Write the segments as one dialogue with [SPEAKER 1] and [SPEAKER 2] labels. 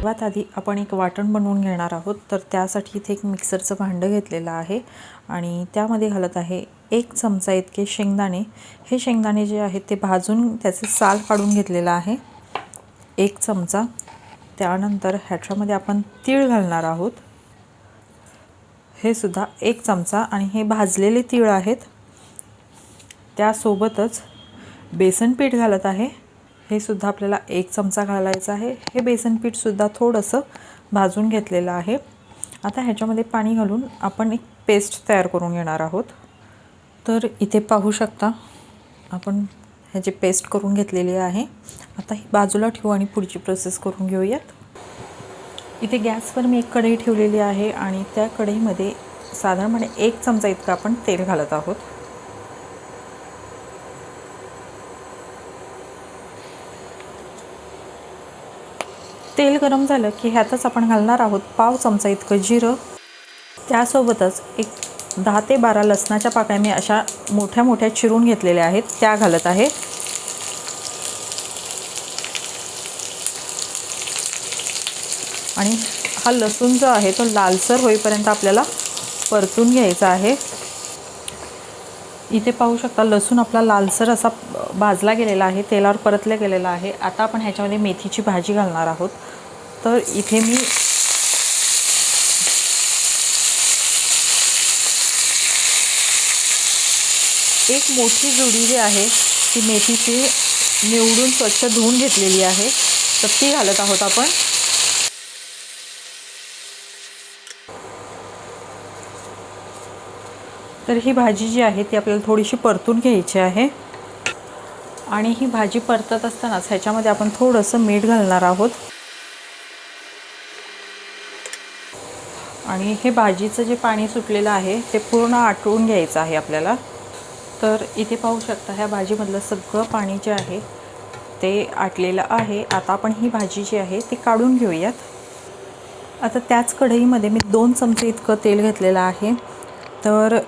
[SPEAKER 1] सर्वात आधी आपण एक वाटण बनवून घेणार आहोत तर त्यासाठी इथे एक मिक्सरचं भांडं घेतलेलं आहे आणि त्यामध्ये घालत आहे एक चमचा इतके शेंगदाणे. हे शेंगदाणे जे आहेत ते भाजून त्याचे साल काढून घेतलेलं आहे. एक चमचा. त्यानंतर ह्याच्यामध्ये आपण तीळ घालणार आहोत. हे सुद्धा एक चमचा आणि हे भाजलेले तीळ आहेत. त्यासोबतच बेसन पीठ घालत आहे. हे सुद्धा आपल्याला एक चमचा घालायचं आहे. हे बेसन पीठसुद्धा थोडंसं भाजून घेतलेलं आहे. आता ह्याच्यामध्ये पाणी घालून आपण एक पेस्ट तयार करून घेणार आहोत. तर इथे पाहू शकता आपण ह्याची पेस्ट करून घेतलेली आहे. आता ही बाजूला ठेवू आणि पुढची प्रोसेस करून घेऊयात. इथे गॅसवर मी एक कढई ठेवलेली आहे आणि त्या कढईमध्ये साधारणपणे एक चमचा इतकं आपण तेल घालत आहोत. तेल गरम झालं की ह्यातच आपण घालणार आहोत पाव चमचा इतकं जिरं. त्यासोबतच एक दहा ते बारा लसणाच्या पाकळ्या मी अशा मोठ्या मोठ्या चिरून घेतलेल्या आहेत त्या घालत आहे. आणि हा लसूण जो आहे तो लालसर होईपर्यंत आपल्याला परतून घ्यायचा आहे. इथे पाहू शकता लसूण आपला लालसर असा भाजला गेलेला आहे तेलावर परतला गेलेला आहे. आता आपण ह्याच्यामध्ये मेथीची भाजी घालणार आहोत. तर इथे मी एक मोठी जुडी जी आहे ती मेथीची निवडून स्वच्छ धुवून घेतलेली आहे. तर ती घालत आहोत आपण. तर ही भाजी जी आहे ती आपल्याला थोडीशी परतून घ्यायची आहे. आणि ही भाजी परतत असतानाच ह्याच्यामध्ये आपण थोडंसं मीठ घालणार आहोत. आणि हे भाजीचं जे पाणी सुटलेलं आहे ते पूर्ण आटवून घ्यायचं आहे आपल्याला. तर इथे पाहू शकता ह्या भाजीमधलं सगळं पाणी जे आहे ते आटलेलं आहे. आता आपण ही भाजी जी आहे ती काढून घेऊयात. आता त्याच कढईमध्ये मी दोन चमचे इतकं तेल घेतलेलं आहे. तर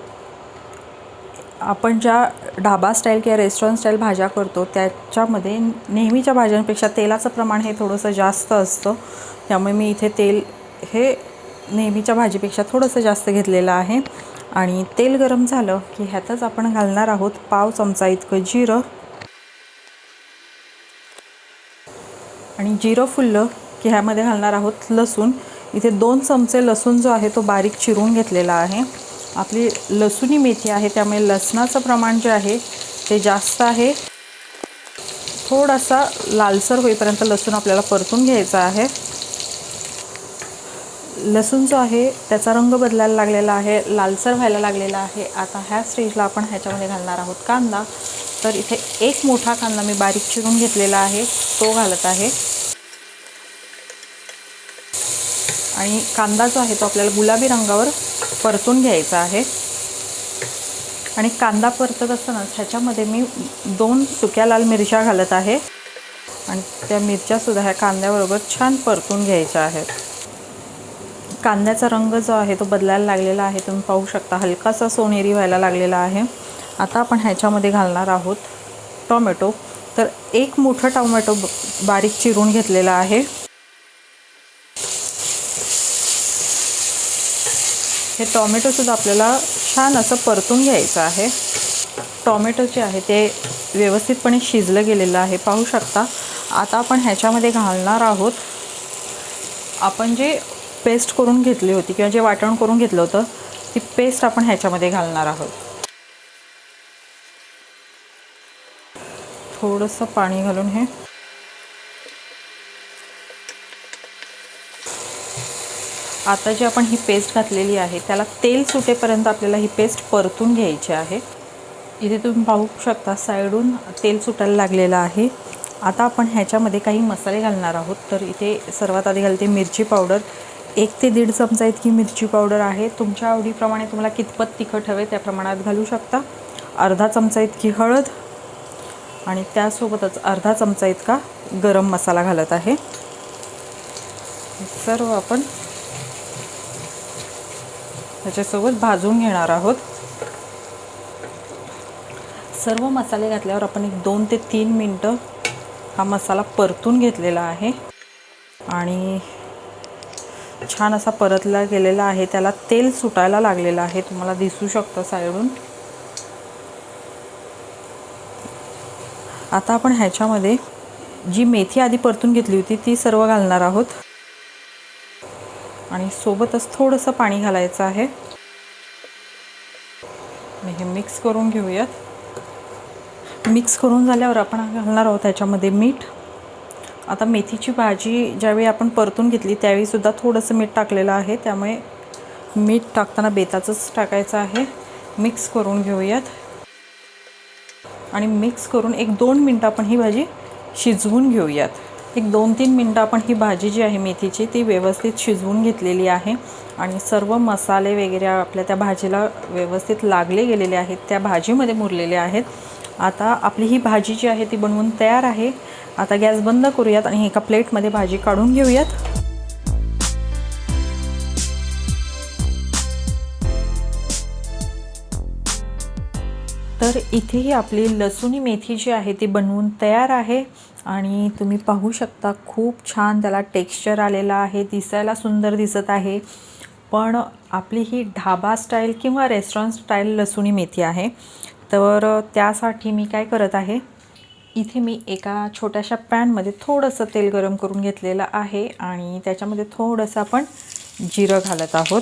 [SPEAKER 1] आपण ज्या ढाबा स्टाईल किंवा रेस्टॉरंट स्टाईल भाज्या करतो त्याच्यामध्ये नेहमीच्या भाज्यांपेक्षा तेलाचं प्रमाण हे थोडंसं जास्त असतं. त्यामुळे मी इथे तेल हे नेहमीच्या भाजीपेक्षा थोडंसं जास्त घेतलेलं आहे. आणि तेल गरम झालं की ह्यातच आपण घालणार आहोत पाव चमचा इतकं जिरं. आणि जिरं फुललं की ह्यामध्ये घालणार आहोत लसूण. इथे दोन चमचे लसूण जो आहे तो बारीक चिरून घेतलेला आहे. आपली लसुणी मेथी आहे त्यामुळे लसणाचं प्रमाण जे आहे ते जास्त आहे. थोडासा लालसर होईपर्यंत लसूण आपल्याला परतून घ्यायचा आहे. लसूण जो आहे त्याचा रंग बदलायला लागलेला आहे लालसर व्हायला लागलेला आहे. आता ह्या स्टेजला आपण ह्याच्यामध्ये घालणार आहोत कांदा. तर इथे एक मोठा कांदा मी बारीक चिरून घेतलेला आहे तो घालत आहे. आणि कांदा जो आहे तो आपल्याला गुलाबी रंगावर परतून घ्यायचा आहे. आणि कांदा परतत असतानाच ह्याच्यामध्ये मी दोन सुक्या लाल मिरच्या घालत आहे. आणि त्या मिरच्यासुद्धा ह्या कांद्याबरोबर छान परतून घ्यायच्या आहेत. कांद्याचा रंग जो आहे तो बदलायला लागलेला आहे. तुम्ही पाहू शकता हलकासा सोनेरी व्हायला लागलेला आहे. आता आपण ह्याच्यामध्ये घालणार आहोत टॉमॅटो. तर एक मोठं टॉमॅटो बारीक चिरून घेतलेला आहे. हे टॉमॅटोसुद्धा आपल्याला छान असं परतून घ्यायचं आहे. टॉमॅटो जे आहे ते व्यवस्थितपणे शिजलं गेलेलं आहे. पाहू शकता आता आपण ह्याच्यामध्ये घालणार आहोत. आपण जे पेस्ट करून घेतली होती किंवा जे वाटण करून घेतलं होतं ती पेस्ट आपण ह्याच्यामध्ये घालणार आहोत. थोडंसं पाणी घालून हे आता जी आपण ही पेस्ट घातलेली आहे त्याला तेल सुटेपर्यंत आपल्याला ही पेस्ट परतून घ्यायची आहे. इथे तुम्ही पाहू शकता साईडून तेल सुटायला लागलेलं आहे. आता आपण ह्याच्यामध्ये काही मसाले घालणार आहोत. तर इथे सर्वात आधी घालते मिरची पावडर. एक ते दीड चमचा इतकी मिरची पावडर आहे. तुमच्या आवडीप्रमाणे तुम्हाला कितपत तिखट हवे त्या प्रमाणात घालू शकता. अर्धा चमचा इतकी हळद आणि त्यासोबतच अर्धा चमचा इतका गरम मसाला घालत आहे. सर्व आपण ह्याच्यासोबत भाजून घेणार आहोत. सर्व मसाले घातल्यावर आपण एक दोन ते तीन मिनटं हा मसाला परतून घेतलेला आहे. आणि छान असा परतला गेलेला आहे. त्याला तेल सुटायला लागलेलं आहे. तुम्हाला दिसू शकतं साईडून आता आपण ह्याच्यामध्ये जी मेथी आधी परतून घेतली होती ती सर्व घालणार आहोत. आणि सोबतच थोडंसं पाणी घालायचं आहे. आणि हे मिक्स करून घेऊयात. मिक्स करून झाल्यावर आपण घालणार आहोत त्याच्यामध्ये मीठ. आता मेथीची भाजी ज्यावेळी आपण परतून घेतली त्यावेळीसुद्धा थोडंसं मीठ टाकलेलं आहे. त्यामुळे मीठ टाकताना बेताचंच टाकायचं आहे. मिक्स करून घेऊयात. आणि मिक्स करून एक दोन मिनटं आपण ही भाजी शिजवून घेऊयात. एक दोन तीन मिनटं आपण ही भाजी जी आहे मेथीची ती व्यवस्थित शिजवून घेतलेली आहे. आणि सर्व मसाले वगैरे आपल्या त्या भाजीला व्यवस्थित लागले गेलेले आहेत त्या भाजीमध्ये मुरलेले आहेत. आता आपली ही भाजी जी आहे ती बनवून तयार आहे. आता गॅस बंद करूयात आणि एका प्लेटमध्ये भाजी काढून घेऊयात. तर इथेही आपली लसुणी मेथी जी आहे ती बनवून तयार आहे. आणि तुम्ही पाहू शकता खूप छान त्याला टेक्स्चर आलेला आहे दिसायला सुंदर दिसत आहे. पण आपली ही ढाबा स्टाईल किंवा रेस्टॉरंट स्टाईल लसुणी मेथी आहे. तर त्यासाठी मी काय करत आहे इथे मी एका छोट्याशा पॅनमध्ये थोडंसं तेल गरम करून घेतलेलं आहे आणि त्याच्यामध्ये थोडंसं आपण जिरं घालत आहोत.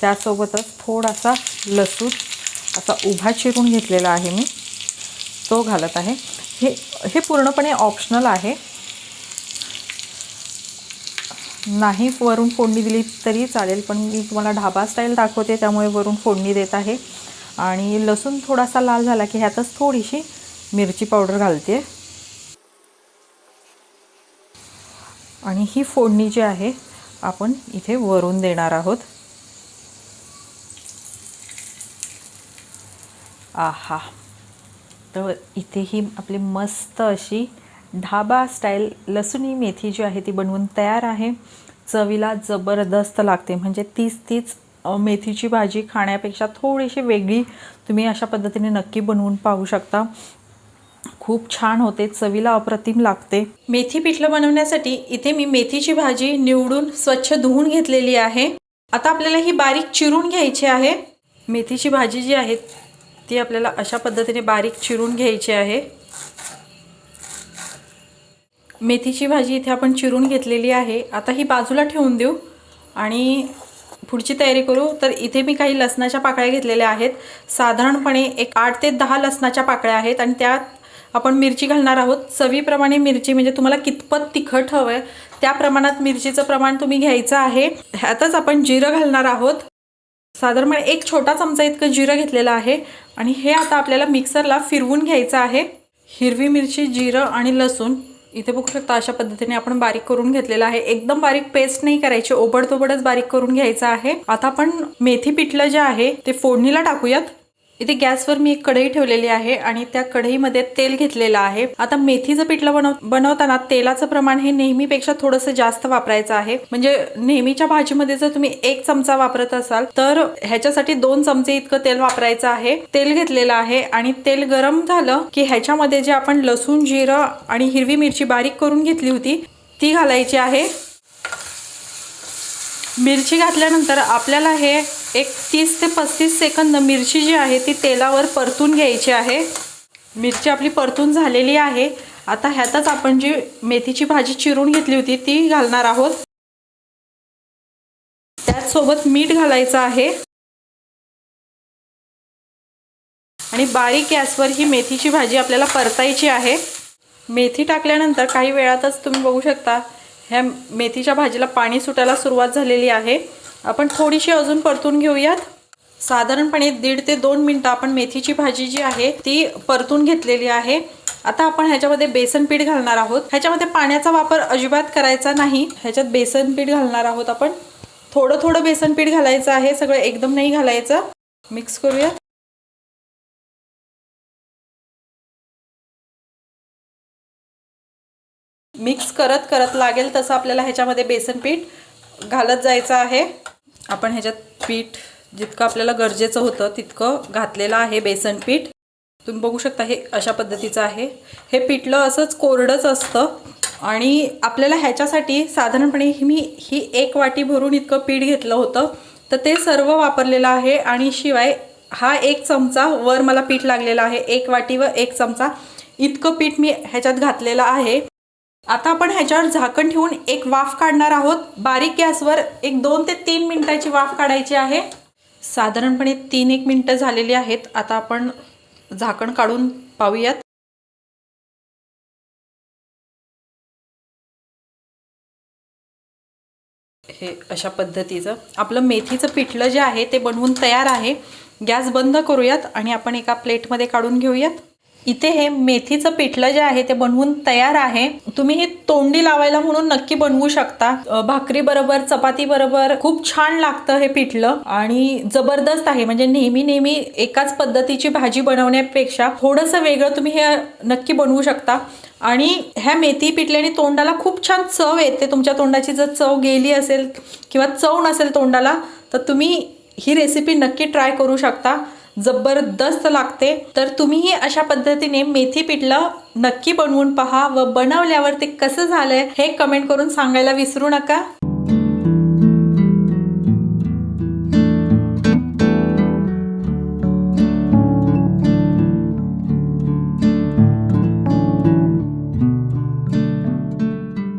[SPEAKER 1] त्यासोबतच थोडासा लसूण असा उभा चिरून घेतलेला आहे मी. तो घालत आहे. हे हे पूर्णपणे ऑप्शनल आहे. नाही वरून फोडणी दिली तरी चालेल पण मी तुम्हाला ढाबा स्टाईल दाखवते त्यामुळे वरून फोडणी देत आहे. आणि लसूण थोडासा लाल झाला की ह्यातच थोडीशी मिरची पावडर घालते. आणि ही फोडणी जी आहे आपण इथे वरून देणार आहोत. आहा. तर इथे ही आपली मस्त अशी ढाबा स्टाईल लसुणी मेथी जी आहे ती बनवून तयार आहे. चवीला जबरदस्त लागते. म्हणजे तीच तीच मेथीची भाजी खाण्यापेक्षा थोडीशी वेगळी तुम्ही अशा पद्धतीने नक्की बनवून पाहू शकता. खूप छान होते. चवीला अप्रतिम लागते. मेथी पिठलं बनवण्यासाठी इथे मी मेथीची भाजी निवडून स्वच्छ धुवून घेतलेली आहे. आता आपल्याला ही बारीक चिरून घ्यायची आहे. मेथीची भाजी जी आहे ती आपल्याला अशा पद्धतीने बारीक चिरून घ्यायची आहे. मेथीची भाजी इथे आपण चिरून घेतलेली आहे. आता ही बाजूला ठेवून देऊ. आणि पुढची तयारी करू. तर इथे मी काही लसणाच्या पाकळ्या घेतलेल्या आहेत. साधारणपणे एक आठ ते दहा लसणाच्या पाकळ्या आहेत. आणि त्यात आपण मिरची घालणार आहोत. चवीप्रमाणे मिरची म्हणजे तुम्हाला कितपत तिखट हवं आहे त्या प्रमाणात मिरचीचं प्रमाण तुम्ही घ्यायचं आहे. ह्यातच आपण जिरं घालणार आहोत. साधारणपणे म्हणजे एक छोटा चमचा इतकं जिरं घेतलेलं आहे. आणि हे आता आपल्याला मिक्सरला फिरवून घ्यायचं आहे. हिरवी मिरची जिरं आणि लसूण इथे बघू शकता अशा पद्धतीने आपण बारीक करून घेतलेलं आहे. एकदम बारीक पेस्ट नाही करायची ओबडतोबडच बारीक करून घ्यायचं आहे. आता आपण मेथी पिठलं जे आहे ते फोडणीला टाकूयात. इथे गॅसवर मी एक कढई ठेवलेली आहे आणि त्या कढईमध्ये तेल घेतलेलं आहे. आता मेथीचं पिठलं बनव बनवताना तेलाचं प्रमाण हे नेहमीपेक्षा थोडंसं जास्त वापरायचं आहे. म्हणजे नेहमीच्या भाजीमध्ये जर तुम्ही एक चमचा वापरत असाल तर ह्याच्यासाठी दोन चमचे इतकं तेल वापरायचं आहे. तेल घेतलेलं आहे आणि तेल गरम झालं की ह्याच्यामध्ये जे आपण लसूण जिरं आणि हिरवी मिरची बारीक करून घेतली होती ती घालायची आहे. मिरची घातल्यानंतर आपल्याला हे एक तीस ते पस्तीस सेकंद मिरची जी आहे ती तेलावर परतून घ्यायची आहे. मिरची आपली परतून झालेली आहे. आता ह्यातच आपण जी मेथीची भाजी चिरून घेतली होती ती घालणार आहोत. त्याचसोबत मीठ घालायचं आहे. आणि बारीक गॅसवर ही मेथीची भाजी आपल्याला परतायची आहे. मेथी टाकल्यानंतर काही वेळातच तुम्ही बघू शकता ह्या मेथीच्या भाजीला पाणी सुटायला सुरुवात झालेली आहे. आपण थोडीशी अजून परतून घेऊयात. साधारणपणे दीड ते दोन मिनटं आपण मेथीची भाजी जी आहे ती परतून घेतलेली आहे. आता आपण ह्याच्यामध्ये बेसन पीठ घालणार आहोत. ह्याच्यामध्ये पाण्याचा वापर अजिबात करायचा नाही. ह्याच्यात बेसन पीठ घालणार आहोत आपण. थोडं थोडं बेसन पीठ घालायचं आहे. सगळं एकदम नाही घालायचं. मिक्स करूयात. मिक्स करत करत लागेल तसं आपल्याला ह्याच्यामध्ये बेसन पीठ घालत जायचं आहे. आपण ह्याच्यात पीठ जितकं आपल्याला गरजेचं होतं तितकं घातलेलं आहे बेसन पीठ. तुम्ही बघू शकता हे अशा पद्धतीचं आहे. हे पिठलं असंच कोरडंच असतं आणि आपल्याला ह्याच्यासाठी साधारणपणे ही मी ही एक वाटी भरून इतकं पीठ घेतलं होतं तर ते सर्व वापरलेलं आहे आणि शिवाय हा एक चमचा वर मला पीठ लागलेला आहे एक वाटी व एक चमचा. इतकं पीठ मी ह्याच्यात घातलेलं आहे. आता आपण ह्याच्यावर झाकण ठेवून एक वाफ काढणार आहोत. बारीक गॅसवर एक दोन ते तीन मिनिटाची वाफ काढायची आहे. साधारणपणे तीन एक मिनटं झालेली आहेत. आता आपण झाकण काढून पाहूयात. हे अशा पद्धतीचं आपलं मेथीचं पिठलं जे आहे ते बनवून तयार आहे. गॅस बंद करूयात आणि आपण एका प्लेटमध्ये काढून घेऊयात. इथे हे मेथीचं पिठलं जे आहे ते बनवून तयार आहे. तुम्ही हे तोंडी लावायला म्हणून नक्की बनवू शकता. भाकरी बरोबर चपाती बरोबर खूप छान लागतं हे पिठलं. आणि जबरदस्त आहे. म्हणजे नेहमी नेहमी एकाच पद्धतीची भाजी बनवण्यापेक्षा थोडंसं वेगळं तुम्ही हे नक्की बनवू शकता. आणि ह्या मेथी पिठल्याने तोंडाला खूप छान चव येते. तुमच्या तोंडाची जर चव गेली असेल किंवा चव नसेल तोंडाला तर तुम्ही ही रेसिपी नक्की ट्राय करू शकता. जबरदस्त लागते. तर तुम्हीही अशा पद्धतीने मेथी पिठलं नक्की बनवून पहा व बनवल्यावर ते कसं झालंय हे कमेंट करून सांगायला विसरू नका.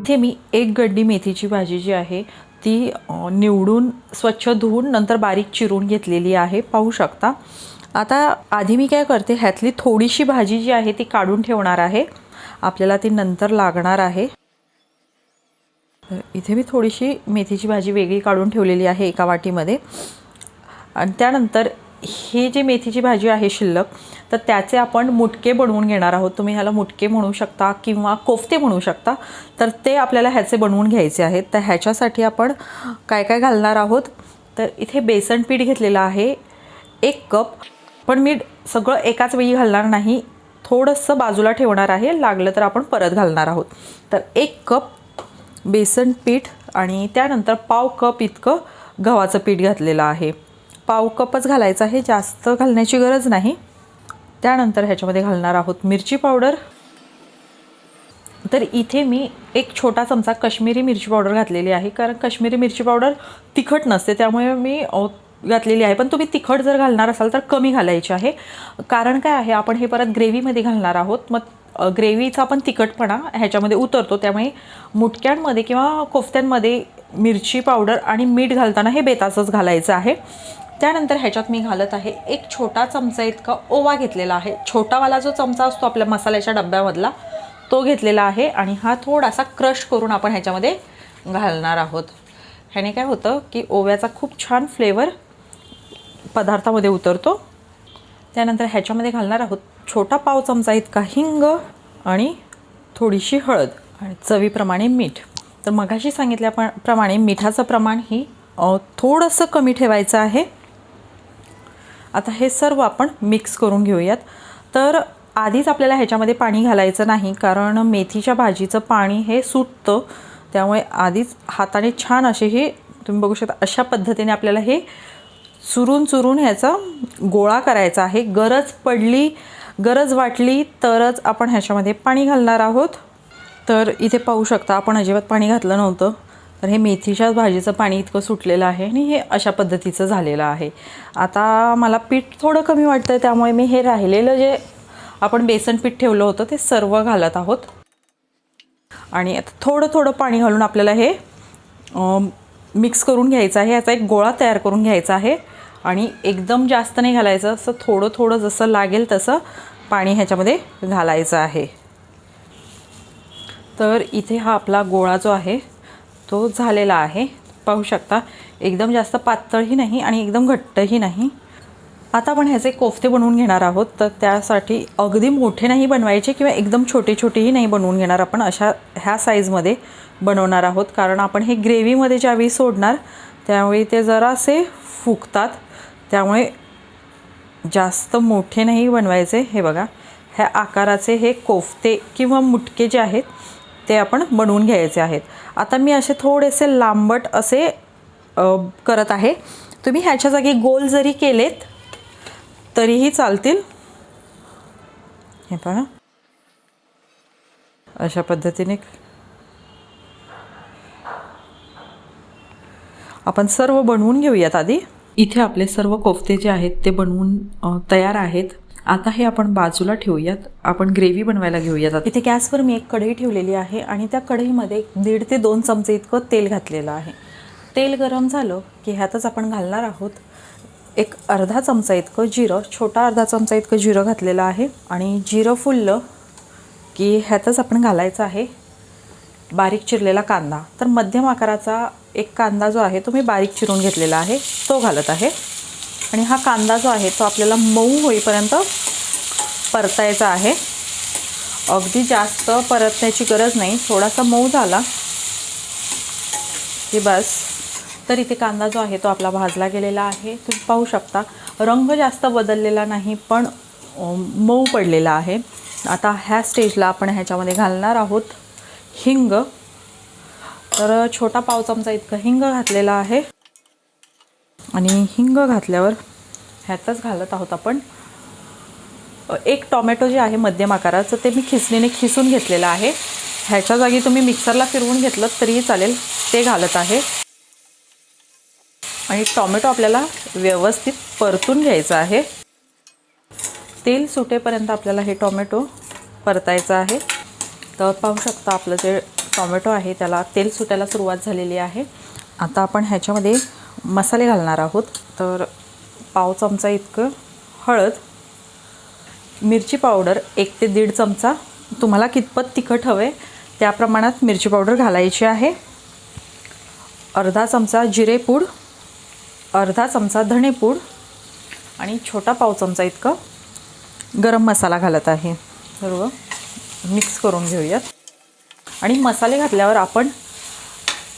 [SPEAKER 1] इथे मी एक गड्डी मेथीची भाजी जी आहे ती निवडून स्वच्छ धुवून नंतर बारीक चिरून घेतलेली आहे. पाहू शकता. आता आधी मी काय करते ह्यातली थोडीशी भाजी जी आहे ती काढून ठेवणार आहे. आपल्याला ती नंतर लागणार आहे. तर इथे मी थोडीशी मेथीची भाजी वेगळी काढून ठेवलेली आहे एका वाटीमध्ये. आणि त्यानंतर ही जी मेथीची भाजी आहे शिल्लक तर त्याचे आपण मुटके बनवून घेणार आहोत. तुम्ही ह्याला मुटके म्हणू शकता किंवा कोफ्ते म्हणू शकता. तर ते आपल्याला ह्याचे बनवून घ्यायचे आहेत. तर ह्याच्यासाठी आपण काय काय घालणार आहोत? तर इथे बेसन पीठ घेतलेलं आहे एक कप. पण मी सगळं एकाच वेळी घालणार नाही. थोडंसं बाजूला ठेवणार आहे. लागलं तर आपण परत घालणार आहोत. तर एक कप बेसन पीठ आणि त्यानंतर पाव कप इतकं गव्हाचं पीठ घातलेलं आहे. पाव कपच घालायचा आहे जास्त घालण्याची गरज नाही. त्यानंतर ह्याच्यामध्ये घालणार आहोत मिरची पावडर. तर इथे मी एक छोटा चमचा कश्मीरी मिरची पावडर घातलेली आहे कारण कश्मीरी मिरची पावडर तिखट नसते त्यामुळे मी घातलेली आहे. पण तुम्ही तिखट जर घालणार असाल तर कमी घालायची आहे. कारण काय आहे आपण हे परत ग्रेव्हीमध्ये घालणार आहोत. मग ग्रेव्हीचा पण तिखटपणा ह्याच्यामध्ये उतरतो त्यामुळे मुटक्यांमध्ये किंवा कोफ्त्यांमध्ये मिरची पावडर आणि मीठ घालताना हे बेताचंच घालायचं आहे. त्यानंतर ह्याच्यात मी घालत आहे एक छोटा चमचा इतका ओवा घेतलेला आहे. छोटावाला जो चमचा असतो आपल्या मसाल्याच्या डब्यामधला तो घेतलेला आहे आणि हा थोडासा क्रश करून आपण ह्याच्यामध्ये घालणार आहोत. ह्याने काय होतं की ओव्याचा खूप छान फ्लेवर पदार्थामध्ये उतरतो. त्यानंतर ह्याच्यामध्ये घालणार आहोत छोटा पाव चमचा इतका हिंग आणि थोडीशी हळद आणि चवीप्रमाणे मीठ. तर मगाशी सांगितल्याप्रमाणे मिठाचं प्रमाण ही थोडंसं कमी ठेवायचं आहे. आता हे सर्व आपण मिक्स करून घेऊयात. तर आधीच आपल्याला ह्याच्यामध्ये पाणी घालायचं नाही कारण मेथीच्या भाजीचं पाणी हे सुटतं. त्यामुळे आधीच हाताने छान असे हे तुम्ही बघू शकता अशा पद्धतीने आपल्याला हे चुरून चुरून ह्याचा गोळा करायचा आहे. गरज पडली गरज वाटली तरच आपण ह्याच्यामध्ये पाणी घालणार आहोत. तर इथे पाहू शकता आपण अजिबात पाणी घातलं नव्हतं. तर हे मेथीच्या भाजीचं पाणी इतकं सुटलेलं आहे आणि हे अशा पद्धतीचं झालेलं आहे. आता मला पीठ थोडं कमी वाटतं त्यामुळे मी हे राहिलेलं जे आपण बेसन पीठ ठेवलं होतं ते सर्व घालत आहोत. आणि आता थोडं थोडं पाणी घालून आपल्याला हे मिक्स करून घ्यायचं आहे. याचा एक गोळा तयार करून घ्यायचा आहे. आणि एकदम जास्त नाही घालायचं असं थोडं थोडं जसं लागेल तसं पाणी ह्याच्यामध्ये घालायचं आहे. तर इथे हा आपला गोळा जो आहे तो झालेला आहे. पाहू शकता एकदम जास्त पातळही नाही आणि एकदम घट्टही नाही. आता आपण ह्याचे कोफ्ते बनवून घेणार आहोत. तर त्यासाठी अगदी मोठे नाही बनवायचे किंवा एकदम छोटे छोटेही नाही बनवून घेणार आपण. अशा ह्या साईजमध्ये बनवणार आहोत. कारण आपण हे ग्रेव्हीमध्ये ज्यावेळी सोडणार त्यावेळी ते जरासे फुगतात. त्यामुळे जास्त मोठे नाही बनवायचे. हे बघा ह्या आकाराचे हे कोफ्ते किंवा मुटके जे आहेत ते आपण बनवून घ्यायचे आहेत. आता मी असे थोडेसे लांबट असे करत आहे. तुम्ही ह्याच्या जागी गोल जरी केलेत तरीही चालतील. हे पहा. अशा पद्धतीने. आपण सर्व बनवून घेऊयात आधी. इथे आपले सर्व कोफ्ते जे आहेत ते बनवून तयार आहेत. आता हे आपण बाजूला ठेवूयात. आपण ग्रेव्ही बनवायला घेऊयात इथे गॅसवर मी एक कढई ठेवलेली आहे आणि त्या कढईमध्ये दीड ते दोन चमचे इतकं तेल घातलेलं आहे. तेल गरम झालं की ह्यातच आपण घालणार आहोत एक अर्धा चमचा इतकं जिरं छोटा अर्धा चमचा इतकं जिरं घातलेलं आहे आणि जिरं फुललं की ह्यातच आपण घालायचं आहे बारीक चिरलेला कांदा. तर मध्यम आकाराचा एक कांदा जो आहे तो मी बारीक चिरून घेतलेला आहे तो घालत आहे. आणि हा कांदा जो आहे तो आपल्याला मऊ होईपर्यंत परतायचा आहे. अगदी जास्त परतण्याची गरज नाही थोडासा मऊ झाला. की बस. तर इथे कांदा जो आहे तो आपला भाजला गेलेला आहे. तुम्ही पाहू शकता रंग जास्त बदललेला नाही पण मऊ पडलेला आहे. आता ह्या स्टेजला आपण ह्याच्यामध्ये घालणार आहोत हिंग. तर छोटा पाव चमचा इतकं हिंग घातलेला आहे. आणि हिंग घातल्यावर ह्यातच घालत आहोत आपण. एक टॉमॅटो जे आहे मध्यम आकाराचं ते मी खिसणीने खिसून घेतलेलं आहे. ह्याच्या जागी तुम्ही मिक्सरला फिरवून घेतलं तरीही चालेल ते घालत आहे. आणि टॉमॅटो आपल्याला व्यवस्थित परतून घ्यायचं आहे. तेल सुटेपर्यंत आपल्याला हे टॉमॅटो परतायचं आहे. तर पाहू शकता आपलं जे टॉमॅटो आहे त्याला तेल सुटायला सुरुवात झालेली आहे. आता आपण ह्याच्यामध्ये मसाले घालणार आहोत. तर पाव चमचा इतकं हळद मिरची पावडर एक ते दीड चमचा. तुम्हाला कितपत तिखट हवे त्या प्रमाणात मिरची पावडर घालायची आहे. अर्धा चमचा जिरेपूड अर्धा चमचा धणेपूड आणि छोटा पाव चमचा इतकं गरम मसाला घालत आहे. सर्व मिक्स करून घेऊयात. आणि मसाले घातल्यावर आपण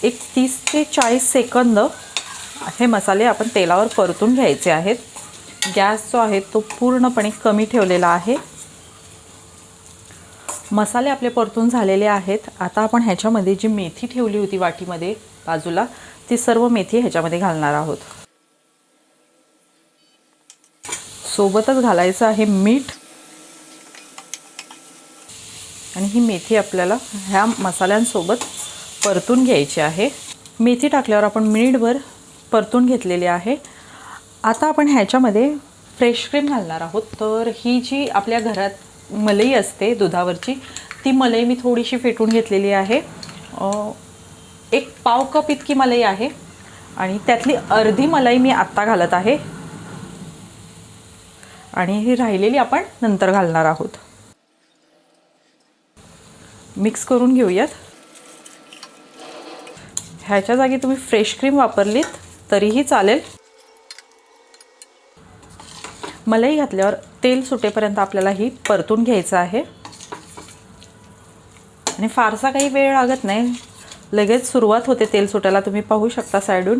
[SPEAKER 1] एक तीस ते चाळीस सेकंद हे मसाले आपण तेलावर परतून घ्यायचे आहेत. गॅस जो आहे तो पूर्णपणे कमी ठेवलेला आहे. मसाले आपले परतून झालेले आहेत. आता आपण ह्याच्यामध्ये जी मेथी ठेवली होती वाटीमध्ये बाजूला ती सर्व मेथी ह्याच्यामध्ये घालणार आहोत. सोबतच घालायचं आहे मीठ. आणि ही मेथी आपल्याला ह्या मसाल्यांसोबत परतून घ्यायची आहे. मेथी टाकल्यावर आपण मिनिटभर परतून घेतलेली आहे. आता आपण ह्याच्यामध्ये फ्रेश क्रीम घालणार आहोत. तर ही जी आपल्या घरात मलई असते दुधावरची ती मलई मी थोडीशी फेटून घेतलेली आहे. एक पाव कप इतकी मलई आहे आणि त्यातली अर्धी मलाई मी आत्ता घालत आहे. आणि ही राहिलेली आपण नंतर घालणार आहोत. मिक्स करून घेऊयात. ह्याच्या जागी तुम्ही फ्रेश क्रीम वापरलीत. तरीही चालेल. मलाई घातल्यावर तेल सुटेपर्यंत आपल्याला ही परतून घ्यायचं आहे. आणि फारसा काही वेळ लागत नाही. लगेच सुरुवात होते तेल सुटायला. तुम्ही पाहू शकता साईडून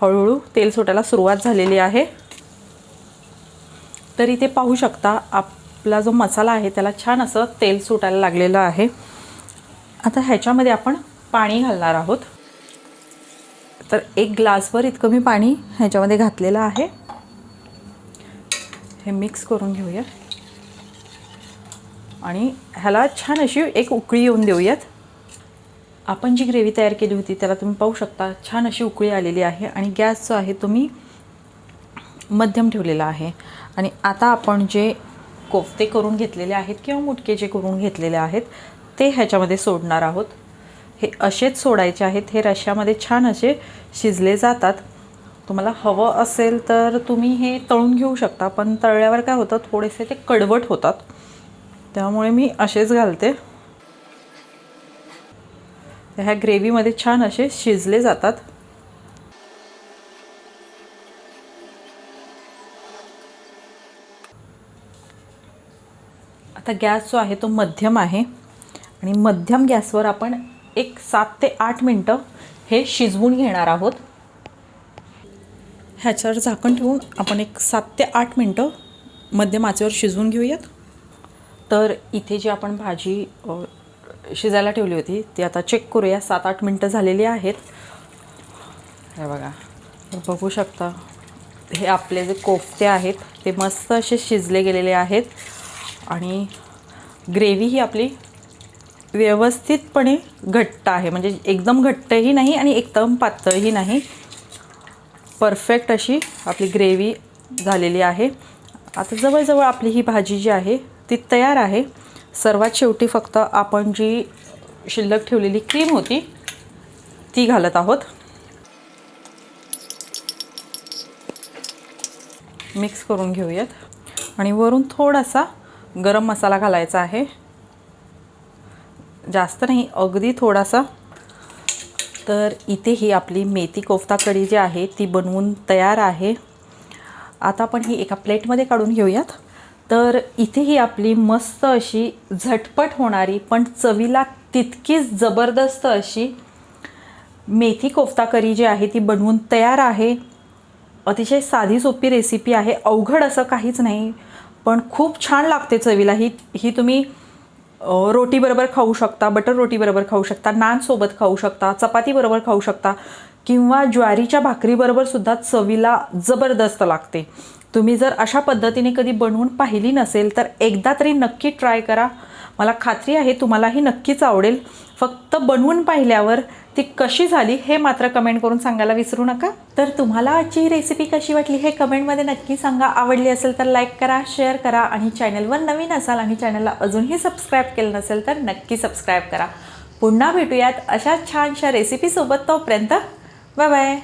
[SPEAKER 1] हळूहळू तेल सुटायला सुरुवात झालेली आहे. तर इथे पाहू शकता आपला जो मसाला आहे त्याला छान असं तेल सुटायला लागलेलं आहे. आता ह्याच्यामध्ये आपण पाणी घालणार आहोत. तर एक ग्लासभर इतकं मी पाणी ह्याच्यामध्ये घातलेलं आहे. हे मिक्स करून घेऊया. आणि ह्याला छान अशी एक उकळी येऊन देऊयात. आपण जी ग्रेव्ही तयार केली होती त्याला तुम्ही पाहू शकता छान अशी उकळी आलेली आहे आणि गॅस जो आहे तो मी मध्यम ठेवलेला आहे. आणि आता आपण जे कोफ्ते करून घेतलेले आहेत किंवा मुटके जे करून घेतलेले आहेत ते ह्याच्यामध्ये सोडणार आहोत. हे असेच सोडायचे आहेत हे रश्यामध्ये छान असे शिजले जातात. तुम्हाला हवं असेल तर तुम्ही हे तळून घेऊ शकता पण तळल्यावर काय होतं थोडेसे ते कडवट होतात. त्यामुळे मी असेच घालते. ह्या ग्रेव्हीमध्ये छान असे शिजले जातात. आता गॅस जो आहे तो मध्यम आहे आणि मध्यम गॅसवर आपण एक सात ते आठ मिनटं हे शिजवून घेणार आहोत. ह्याच्यावर झाकण ठेवून आपण एक सात ते आठ मिनटं मध्यम आचेवर शिजवून घेऊयात. तर इथे जी आपण भाजी शिजायला ठेवली होती ती आता चेक करूया. सात आठ मिनटं झालेली आहेत. हे बघा बघू शकता. हे आपले जे कोफ्ते आहेत ते मस्त असे शिजले गेलेले आहेत. आणि ग्रेव्ही ही आपली व्यवस्थितपणे घट्ट आहे. म्हणजे एकदम घट्टही नाही आणि एकदम पातळही नाही. परफेक्ट अशी आपली ग्रेव्ही झालेली आहे. आता जवळजवळ आपली ही भाजी जी आहे ती तयार आहे. सर्वात शेवटी फक्त आपण जी शिल्लक ठेवलेली क्रीम होती ती घालत आहोत. मिक्स करून घेऊयात. आणि वरून थोडासा गरम मसाला घालायचा आहे. जास्त नाही अगदी थोडासा. तर इथे ही आपली मेथी कोफ्ता कढी जी आहे ती बनवून तयार आहे. आता आपण ही एका प्लेटमध्ये काढून घेऊयात. तर इथे ही आपली मस्त अशी झटपट होणारी पण चवीला तितकीच जबरदस्त अशी मेथी कोफ्ता करी जी आहे ती बनवून तयार आहे. अतिशय साधी सोपी रेसिपी आहे अवघड असं काहीच नाही पण खूप छान लागते चवीला. ही ही तुम्ही रोटीबरोबर खाऊ शकता बटर रोटीबरोबर खाऊ शकता नानसोबत खाऊ शकता चपातीबरोबर खाऊ शकता किंवा ज्वारीच्या भाकरीबरोबर सुद्धा चवीला जबरदस्त लागते. तुम्ही जर अशा पद्धतीने कधी बनवून पाहिली नसेल तर एकदा तरी नक्की ट्राय करा. मला खात्री आहे तुम्हालाही नक्कीच आवडेल. फक्त बनवून पाहिल्यावर ती कशी झाली हे मात्र कमेंट करून सांगायला विसरू नका. तर तुम्हाला आजची रेसिपी कशी वाटली हे कमेंटमध्ये नक्की सांगा. आवडली असेल तर लाईक करा शेअर करा आणि चॅनलवर नवीन असाल आणि चॅनलला अजूनही सबस्क्राईब केलं नसेल तर नक्की सबस्क्राईब करा. पुन्हा भेटूयात अशा छानशा रेसिपीसोबत तोपर्यंत बाय बाय